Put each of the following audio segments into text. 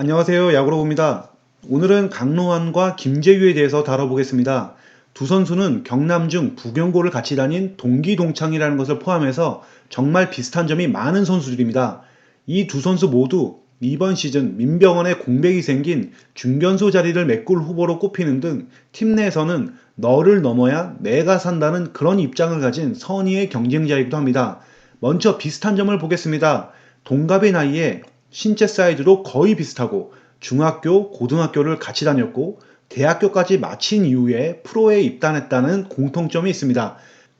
안녕하세요. 야구로봅니다. 오늘은 강로환과 김재유에 대해서 다뤄보겠습니다. 두 선수는 경남 중 부경고를 같이 다닌 동기 동창이라는 것을 포함해서 정말 비슷한 점이 많은 선수들입니다. 이 두 선수 모두 이번 시즌 민병헌의 공백이 생긴 중견수 자리를 메꿀 후보로 꼽히는 등 팀 내에서는 너를 넘어야 내가 산다는 그런 입장을 가진 선의의 경쟁자이기도 합니다. 먼저 비슷한 점을 보겠습니다. 동갑의 나이에 신체 사이즈도 거의 비슷하고 중학교, 고등학교를 같이 다녔고 대학교까지 마친 이후에 프로에 입단했다는 공통점이 있습니다.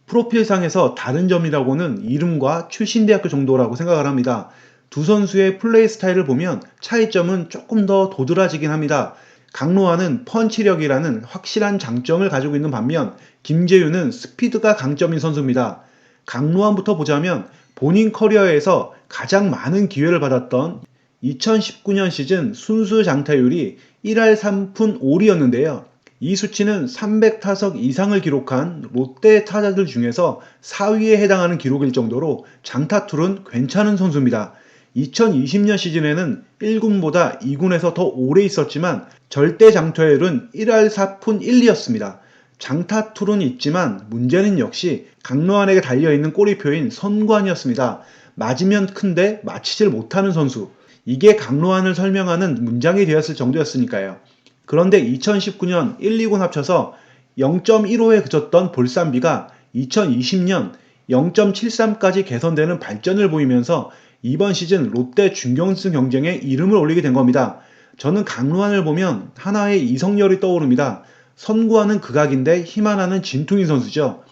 프로필상에서 다른 점이라고는 이름과 출신 대학교 정도라고 생각을 합니다. 두 선수의 플레이 스타일을 보면 차이점은 조금 더 도드라지긴 합니다. 강로아는 펀치력이라는 확실한 장점을 가지고 있는 반면 김재윤은 스피드가 강점인 선수입니다. 강로안부터 보자면 본인 커리어에서 가장 많은 기회를 받았던 2019년 시즌 순수 장타율이 1할 3푼 5리였는데요. 이 수치는 300타석 이상을 기록한 롯데 타자들 중에서 4위에 해당하는 기록일 정도로 장타툴은 괜찮은 선수입니다. 2020년 시즌에는 1군보다 2군에서 더 오래 있었지만 절대 장타율은 1할 4푼 1리였습니다. 장타 툴은 있지만 문제는 역시 강로안에게 달려있는 꼬리표인 선관이었습니다. 맞으면 큰데 맞히질 못하는 선수. 이게 강로안을 설명하는 문장이 되었을 정도였으니까요. 그런데 2019년 1, 2군 합쳐서 0.15에 그쳤던 볼산비가 2020년 0.73까지 개선되는 발전을 보이면서 이번 시즌 롯데 중견수 경쟁에 이름을 올리게 된 겁니다. 저는 강로안을 보면 하나의 이성열이 떠오릅니다. 선구하는 극악인데 힘 하나는 진퉁인 선수죠.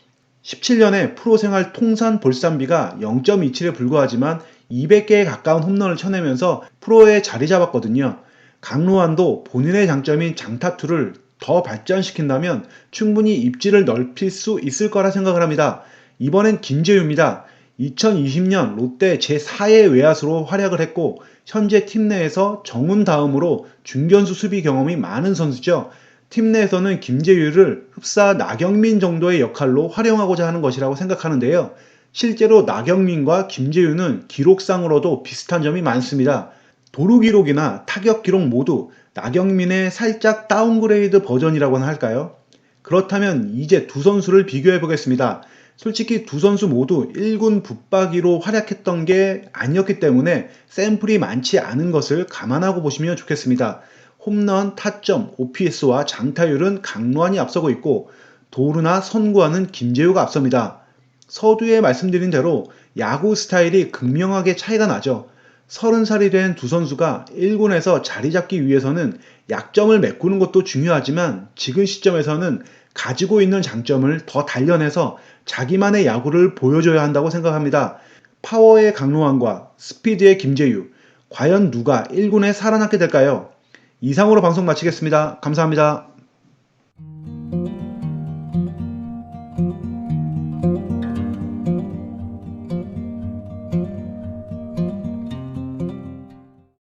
17년에 프로 생활 통산 볼산비가 0.27에 불과하지만 200개에 가까운 홈런을 쳐내면서 프로에 자리 잡았거든요. 강로안도 본인의 장점인 장타투를 더 발전시킨다면 충분히 입지를 넓힐 수 있을 거라 생각을 합니다. 이번엔 김재유입니다. 2020년 롯데 제4의 외야수로 활약을 했고 현재 팀 내에서 정훈 다음으로 중견수 수비 경험이 많은 선수죠. 팀 내에서는 김재유를 흡사 나경민 정도의 역할로 활용하고자 하는 것이라고 생각하는데요. 실제로 나경민과 김재유는 기록상으로도 비슷한 점이 많습니다. 도루 기록이나 타격 기록 모두 나경민의 살짝 다운그레이드 버전이라고나 할까요? 그렇다면 이제 두 선수를 비교해 보겠습니다. 솔직히 두 선수 모두 1군 붙박이로 활약했던 게 아니었기 때문에 샘플이 많지 않은 것을 감안하고 보시면 좋겠습니다. 홈런, 타점, OPS와 장타율은 강로안이 앞서고 있고 도루나 선구와는 김재우가 앞섭니다. 서두에 말씀드린 대로 야구 스타일이 극명하게 차이가 나죠. 30살이 된 두 선수가 1군에서 자리 잡기 위해서는 약점을 메꾸는 것도 중요하지만 지금 시점에서는 가지고 있는 장점을 더 단련해서 자기만의 야구를 보여줘야 한다고 생각합니다. 파워의 강로환과 스피드의 김재유. 과연 누가 1군에 살아남게 될까요? 이상으로 방송 마치겠습니다. 감사합니다.